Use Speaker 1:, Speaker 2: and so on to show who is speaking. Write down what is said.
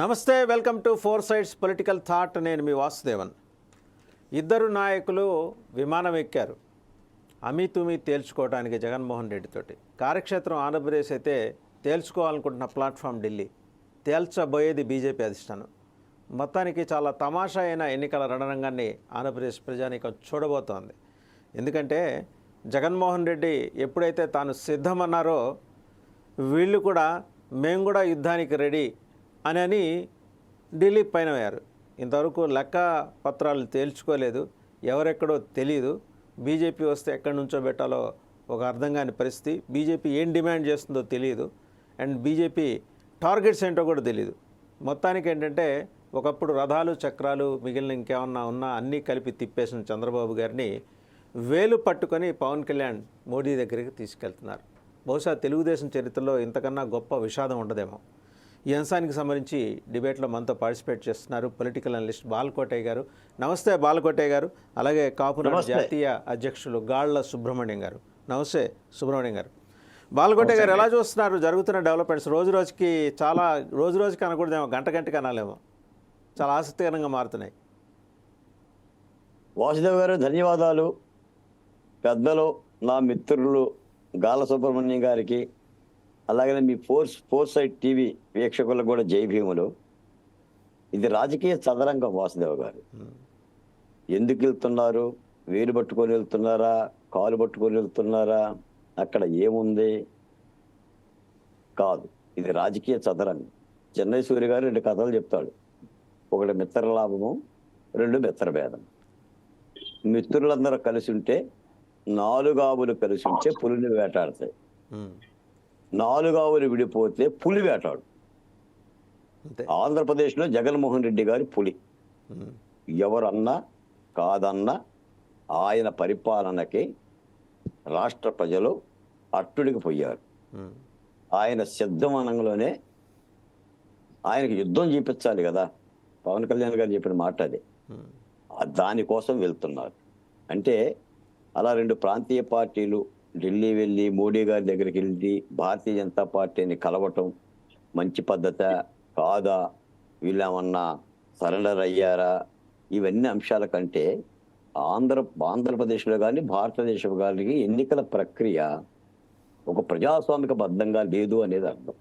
Speaker 1: నమస్తే welcome to four sides political thought. నేను మీ వాసుదేవన్. ఇద్దరు నాయకులు విమానం ఎక్కారు. అమీతుమీ తేల్చుకోవడానికి జగన్మోహన్ రెడ్డితోటి కార్యక్షేత్రం ఆంధ్రప్రదేశ్ అయితే తేల్చుకోవాలనుకుంటున్న ప్లాట్ఫామ్ ఢిల్లీ. తేల్చబోయేది బీజేపీ అధిష్టానం. మొత్తానికి చాలా తమాషా అయిన ఎన్నికల రణరంగాన్ని ఆంధ్రప్రదేశ్ ప్రజానీకం చూడబోతోంది. ఎందుకంటే జగన్మోహన్ రెడ్డి ఎప్పుడైతే తాను సిద్ధమన్నారో వీళ్ళు కూడా మేము కూడా యుద్ధానికి రెడీ అని అని ఢిల్లీ పైన అయ్యారు ఇంతవరకు లెక్క పత్రాలు తేల్చుకోలేదు. ఎవరెక్కడో తెలియదు బీజేపీ వస్తే ఎక్కడి నుంచో పెట్టాలో ఒక అర్థం కాని పరిస్థితి. బీజేపీ ఏం డిమాండ్ చేస్తుందో తెలియదు అండ్ బీజేపీ టార్గెట్స్ ఏంటో కూడా తెలియదు మొత్తానికి ఏంటంటే ఒకప్పుడు రథాలు చక్రాలు మిగిలిన ఇంకేమన్నా ఉన్నా అన్నీ కలిపి తిప్పేసిన చంద్రబాబు గారిని వేలు పట్టుకొని పవన్ కళ్యాణ్ మోడీ దగ్గరికి తీసుకెళ్తున్నారు. బహుశా తెలుగుదేశం చరిత్రలో ఇంతకన్నా గొప్ప విషాదం ఉండదేమో. ఈ అంశానికి సంబంధించి డిబేట్లో మనతో పార్టిసిపేట్ చేస్తున్నారు పొలిటికల్ అనలిస్ట్ బాలకోటయ్య గారు. నమస్తే బాలకోటయ్య గారు. అలాగే కాపునాడు జాతీయ అధ్యక్షులు గాళ్ళ సుబ్రహ్మణ్యం గారు. నమస్తే సుబ్రహ్మణ్యం గారు. బాలకోటయ్య గారు ఎలా చూస్తున్నారు? జరుగుతున్న డెవలప్మెంట్స్ రోజు రోజుకి చాలా రోజు రోజుకి అనకూడదేమో గంట గంటకి అనాలేమో. చాలా ఆసక్తికరంగా మారుతున్నాయి.
Speaker 2: వాసుదేవ్ గారు ధన్యవాదాలు. పెద్దలు నా మిత్రులు గాల సుబ్రహ్మణ్యం గారికి అలాగే మీ ఫోర్స్ ఫోర్ సైడ్ టీవీ వీక్షకులకు కూడా జై భీములు. ఇది రాజకీయ చదరంగం వాసుదేవ్ గారు. ఎందుకు వెళ్తున్నారు? వేలు పట్టుకొని వెళ్తున్నారా? కాలు పట్టుకొని వెళ్తున్నారా? అక్కడ ఏముంది? కాదు ఇది రాజకీయ చదరంగం. చెన్నై సూర్య గారు రెండు కథలు చెప్తాడు. ఒకటి మిత్ర లాభము రెండు మిత్ర భేదం మిత్రులందరూ కలిసి ఉంటే నాలుగు ఆవులు కలిసి ఉంటే పులిని వేటాడతాయి.
Speaker 1: ఉమ్.
Speaker 2: నాలుగు ఆవులు విడిపోతే పులి వేటాడు. ఆంధ్రప్రదేశ్లో జగన్మోహన్ రెడ్డి గారి పులి. ఎవరన్నా కాదన్నా ఆయన పరిపాలనకి రాష్ట్ర ప్రజలు అట్టుడికి పోయారు. ఆయన సిద్ధమనంలోనే ఆయనకి యుద్ధం చేపించాలి కదా. పవన్ కళ్యాణ్ గారు చెప్పిన మాట అది. దానికోసం వెళ్తున్నారు. అంటే అలా రెండు ప్రాంతీయ పార్టీలు ఢిల్లీ వెళ్ళి మోడీ గారి దగ్గరికి వెళ్ళి భారతీయ జనతా పార్టీని కలవటం మంచి పద్ధత కాదా? వీళ్ళేమన్నా సరెండర్ అయ్యారా? ఇవన్నీ అంశాల కంటే ఆంధ్ర ఆంధ్రప్రదేశ్లో కానీ భారతదేశం కానీ ఎన్నికల ప్రక్రియ ఒక ప్రజాస్వామిక బద్ధంగా లేదు అనేది అర్థం.